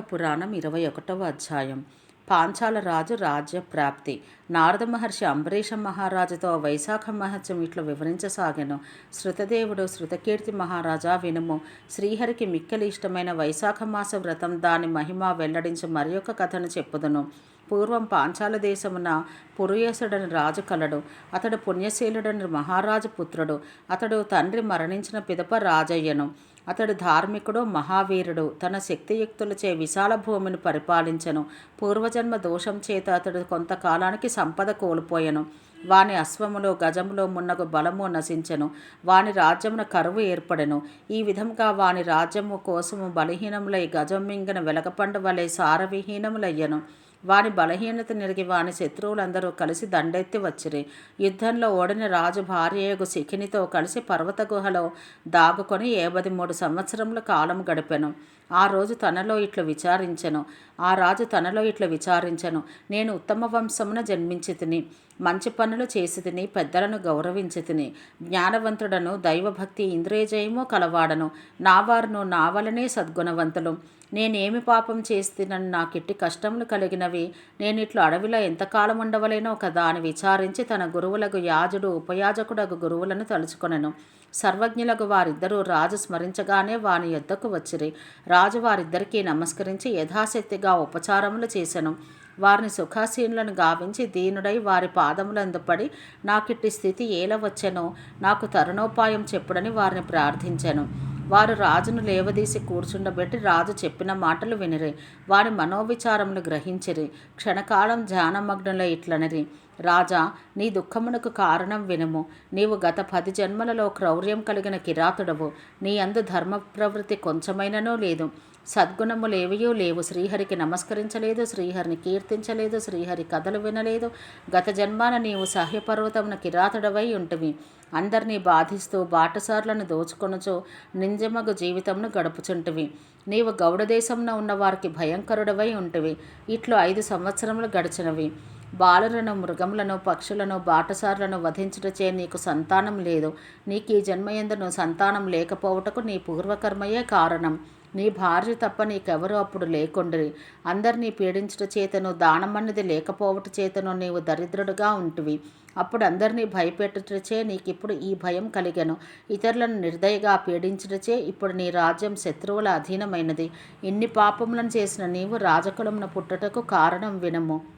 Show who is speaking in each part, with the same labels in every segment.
Speaker 1: పురాణం ఇరవై ఒకటవ అధ్యాయం. పాంచాల రాజు రాజ్య ప్రాప్తి. నారద మహర్షి అంబరీష మహారాజుతో వైశాఖ మహత్యం ఇట్లు వివరించసాగాను. శృతదేవుడు శృతకీర్తి మహారాజా వినుము. శ్రీహరికి మిక్కలి ఇష్టమైన వైశాఖ మాస వ్రతం దాని మహిమ వెల్లడించి మరి ఒక కథను చెప్పుదును. పూర్వం పాంచాల దేశమున పురుయేసుడని రాజు కలడు. అతడు పుణ్యశీలుడని మహారాజు పుత్రుడు. అతడు తండ్రి మరణించిన పిదప రాజయ్యను. అతడు ధార్మికుడు మహావీరుడు తన శక్తియుక్తులచే విశాల భూమిని పరిపాలించను. పూర్వజన్మ దోషం చేత అతడు కొంతకాలానికి సంపద కోల్పోయెను. వాని అశ్వములో గజములో మున్నగు బలము నశించెను. వాని రాజ్యమున కరువు ఏర్పడెను. ఈ విధంగా వాని రాజ్యము కోసము బలహీనములై గజం మింగిన వెలగపండ వలె సారవిహీనములయ్యను. వాని బలహీనత నిరిగి వాని శత్రువులందరూ కలిసి దండెత్తి వచ్చిరి. యుద్ధంలో ఓడిన రాజు భార్యయగు శిఖినితో కలిసి పర్వత గుహలో దాగుకొని ఏబది మూడు సంవత్సరముల కాలం గడిపెను. ఆ రోజు తనలో ఇట్లు విచారించను. ఆ రాజు తనలో ఇట్లు విచారించను. నేను ఉత్తమ వంశమున జన్మించి తిని మంచి పనులు చేసి తిని పెద్దలను గౌరవించి తిని జ్ఞానవంతుడను దైవభక్తి ఇంద్రియజయము కలవాడను. నా వారును సద్గుణవంతులు. నేనేమి పాపం చేస్తునని నాకిట్టి కష్టములు కలిగినవి. నేను ఇట్లు అడవిలో ఎంతకాలం ఉండవలేనో కదా అని విచారించి తన గురువులకు యాజుడు ఉపయాజకుడగు గురువులను తలుచుకొనెను. సర్వజ్ఞులకు వారిద్దరూ రాజు స్మరించగానే వాని యొద్దకు వచ్చిరి. రాజు వారిద్దరికీ నమస్కరించి యథాశక్తిగా ఉపచారములు చేశను వారిని సుఖాసీనులను గావించి దీనుడై వారి పాదములందుపడి నాకిట్టి స్థితి ఏలవచ్చనో నాకు తరుణోపాయం చెప్పుడని వారిని ప్రార్థించాను. వారు రాజును లేవదీసి కూర్చుండబెట్టి రాజు చెప్పిన మాటలు వినిరి. వారి మనోవిచారములు గ్రహించిరి. క్షణకాలం ధ్యానమగ్నుల ఇట్లనిరి. రాజా నీ దుఃఖమునకు కారణం వినుము. నీవు గత పది జన్మలలో క్రౌర్యం కలిగిన కిరాతుడవు. నీ అందు ధర్మ ప్రవృత్తి కొంచెమైననూ లేదు. సద్గుణములేవియూ లేవు. శ్రీహరికి నమస్కరించలేదు. శ్రీహరిని కీర్తించలేదు. శ్రీహరి కథలు వినలేదు. గత జన్మాన నీవు సహ్యపర్వతమున కిరాతుడవై ఉంటివి. అందరినీ బాధిస్తూ బాటసార్లను దోచుకొనుచు నింజమగు జీవితంను గడుపుచుంటివి. నీవు గౌడదేశంలో ఉన్న వారికి భయంకరుడవై ఉంటివి. ఇట్లు ఐదు సంవత్సరములు గడిచినవి. బాలులను మృగములను పక్షులను బాటసారులను వధించుటచే నీకు సంతానం లేదు. నీకు ఈ జన్మయందును సంతానం లేకపోవుటకు నీ పూర్వకర్మయే కారణం. నీ భార్య తప్ప నీకెవరు అప్పుడు లేకుండ్రి. అందరినీ పీడించుట చేతను దానమన్నది లేకపోవట చేతను నీవు దరిద్రుడుగా ఉంటివి. అప్పుడు అందరినీ భయపెట్టుటచే నీకిప్పుడు ఈ భయం కలిగను. ఇతరులను నిర్దయగా పీడించుటచే ఇప్పుడు నీ రాజ్యం శత్రువుల అధీనమైనది. ఇన్ని పాపములను చేసిన నీవు రాజకులమున పుట్టుటకు కారణం వినము.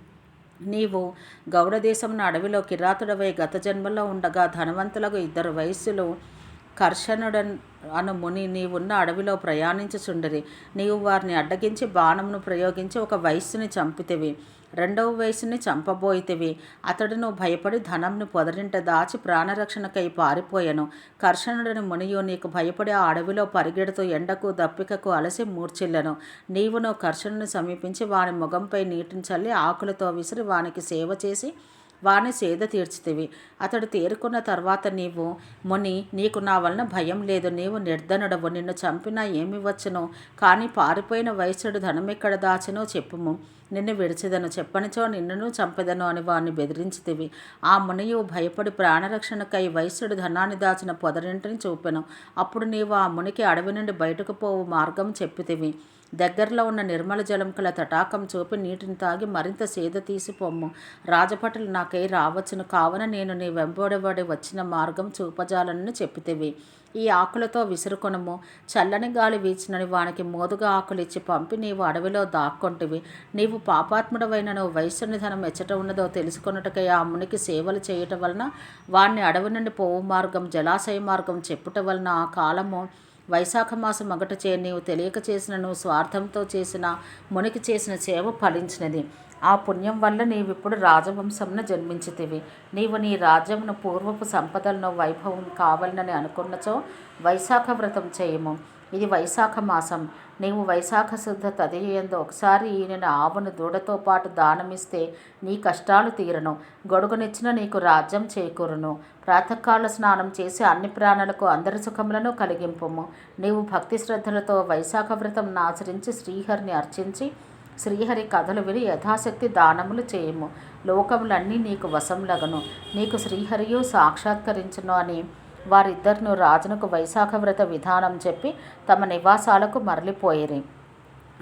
Speaker 1: నీవు గౌడదేశమున అడవిలో కిరాతుడవై గత జన్మలో ఉండగా ధనవంతులకు ఇద్దరు వయస్సులు కర్షణుడన్ అను ముని నీవున్న అడవిలో ప్రయాణించుచుండరి. నీవు వారిని అడ్డగించి బాణమును ప్రయోగించి ఒక వయస్సుని చంపితివి. రెండవ వయసుని చంపబోయితివి. అతడును భయపడి ధనంను పొదరింట దాచి ప్రాణరక్షణకై పారిపోయాను. కర్షణుడిని మునియు నీకు భయపడి ఆ అడవిలో పరిగెడుతూ ఎండకు దప్పికకు అలసి మూర్చిల్లను నీవును కర్షణుని సమీపించి వాని ముఖంపై నీటిని చల్లి ఆకులతో విసిరి వానికి సేవ చేసి వారిని సేద తీర్చితివి. అతడు తేరుకున్న తర్వాత నీవు ముని నీకు నా వలన భయం లేదు. నీవు నిర్ధనుడవు. నిన్ను చంపినా ఏమి వచ్చును? కానీ పారిపోయిన వయసుడు ధనమెక్కడ దాచెనో చెప్పుము. నిన్ను విడిచిదను. చెప్పనిచో నిన్నును చంపెదను అని వారిని బెదిరించితివి. ఆ మునియు భయపడి ప్రాణరక్షణకై వైశ్యుడు ధనాన్ని దాచిన పొదరింటిని చూపెను. అప్పుడు నీవు ఆ మునికి అడవి నుండి బయటకు పోవు మార్గం చెప్పితివి. దగ్గరలో ఉన్న నిర్మల జలం కల తటాకం చూపి నీటిని తాగి మరింత సేద తీసి పొమ్ము. రాజభటులు నాకై రావచ్చును. కావున నేను నీ వెంబడబడి వచ్చిన మార్గం చూపజాలని చెప్పితివి. ఈ ఆకులతో విసురుకొనము. చల్లని గాలి వీచినని వానికి మోదుగా ఆకులు ఇచ్చి పంపి నీవు అడవిలో దాక్కొంటివి. నీవు పాపాత్ముడవైన నువ్వు వయస్సుని ధనం ఎచ్చట ఉన్నదో తెలుసుకొనుటకై ఆ మునికి సేవలు చేయటం వలన వాణ్ణి అడవి నుండి పోవు మార్గం జలాశయ మార్గం చెప్పుట వలన ఆ కాలము వైశాఖ మాసం మగటచే నీవు తెలియక చేసిన స్వార్థంతో చేసిన మునికి చేసిన సేవ ఫలించినది. ఆ పుణ్యం వల్ల నీవిప్పుడు రాజవంశంను జన్మించితివి. నీవు నీ రాజ్యమును పూర్వపు సంపదలను వైభవం కావాలని అనుకున్నచో వైశాఖ వ్రతం చేయము. ఇది వైశాఖ మాసం. నీవు వైశాఖ శుద్ధ తదియందు ఒకసారి ఈయన ఆవును దూడతో పాటు దానమిస్తే నీ కష్టాలు తీరను. గొడుగునిచ్చిన నీకు రాజ్యం చేకూరును. ప్రాతకాల స్నానం చేసి అన్ని ప్రాణులకు అందరి సుఖములను కలిగింపుము. నీవు భక్తి శ్రద్ధలతో వైశాఖ వ్రతం ఆచరించి శ్రీహరిని అర్చించి శ్రీహరి కథలు విని యథాశక్తి దానములు చేయము. లోకములన్నీ నీకు వశంలగను నీకు శ్రీహరియు సాక్షాత్కరించును అని వారిద్దరును రాజునకు వైశాఖ వ్రత విధానం చెప్పి తమ నివాసాలకు మరలిపోయిరి.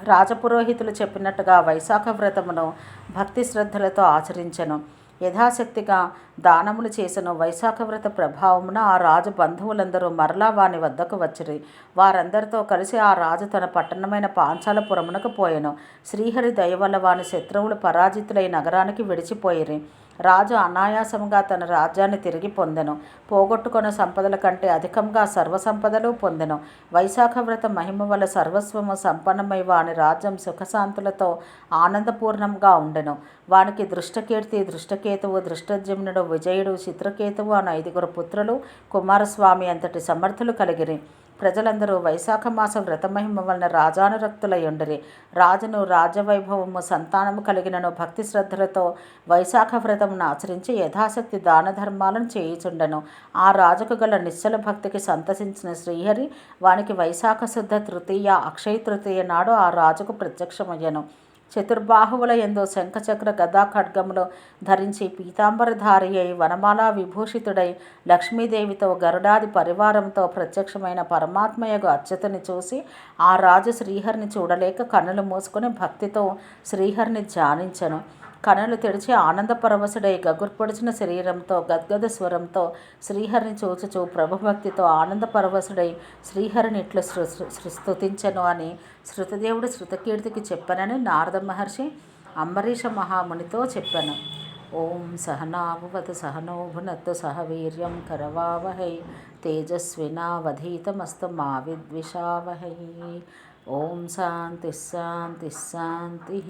Speaker 1: రాజపురోహితులు చెప్పినట్టుగా వైశాఖ వ్రతమును భక్తి శ్రద్ధలతో ఆచరించను. యథాశక్తిగా దానములు చేసిన వైశాఖ వ్రత ప్రభావమున ఆ రాజు బంధువులందరూ మరలా వాని వద్దకు వచ్చిరి. వారందరితో కలిసి ఆ రాజు తన పట్టణమైన పాంచాలపురమునకు పోయెను. శ్రీహరి దయ వల్ల వాని శత్రువులు పరాజితులై నగరానికి విడిచిపోయిరి. రాజు అనాయాసముగా తన రాజ్యాన్ని తిరిగి పొందెను. పోగొట్టుకున్న సంపదల కంటే అధికంగా సర్వసంపదలు పొందెను. వైశాఖ వ్రత మహిమ వల్ల సర్వస్వము సంపన్నమై వాని రాజ్యం సుఖశాంతులతో ఆనందపూర్ణంగా ఉండెను. వానికి దృష్టకీర్తి దృష్టకేతువు దృష్టజమ్నుడు విజయుడు చిత్రకేతువు అను ఐదుగురు పుత్రులు కుమారస్వామి అంతటి సమర్థులు కలిగిరి. ప్రజలందరూ వైశాఖ మాసం వ్రతమహిమ వలన రాజానురక్తులై ఉండిరి రాజును రాజవైభవము సంతానము కలిగినను భక్తి శ్రద్ధలతో వైశాఖ వ్రతమును ఆచరించి యథాశక్తి దాన ధర్మాలను చేయుచుండెను. ఆ రాజుకు గల నిశ్చల భక్తికి సంతసించిన శ్రీహరి వానికి వైశాఖ శుద్ధ తృతీయ అక్షయ తృతీయ నాడు ఆ రాజుకు ప్రత్యక్షమయ్యను. చతుర్బాహువుల ఎందు శంఖచక్ర గదా ఖడ్గములు ధరించి పీతాంబరధారి అయి వనమాల విభూషితుడై లక్ష్మీదేవితో గరుడాది పరివారంతో ప్రత్యక్షమైన పరమాత్మయగు అచ్యుతని చూసి ఆ రాజు శ్రీహరిని చూడలేక కన్నులు మూసుకొని భక్తితో శ్రీహరిని ధ్యానించను. కనులు తెరిచి ఆనందపరవశుడై గగుర్పొడిచిన శరీరంతో గద్గద స్వరంతో శ్రీహరిని చూచుచు ప్రభుభక్తితో ఆనందపరవశుడై శ్రీహరిని ఇట్లు స్తుతించను అని శృతదేవుడు శృతకీర్తికి చెప్పనని నారద మహర్షి అంబరీష మహామునితో చెప్పాను. ఓం సహనాభవతు సహనోభునత్తు సహ వీర్యం కరవావహై తేజస్వినావధీతమస్తు మా విద్విషావహై ఓం శాంతి శాంతి శాంతి.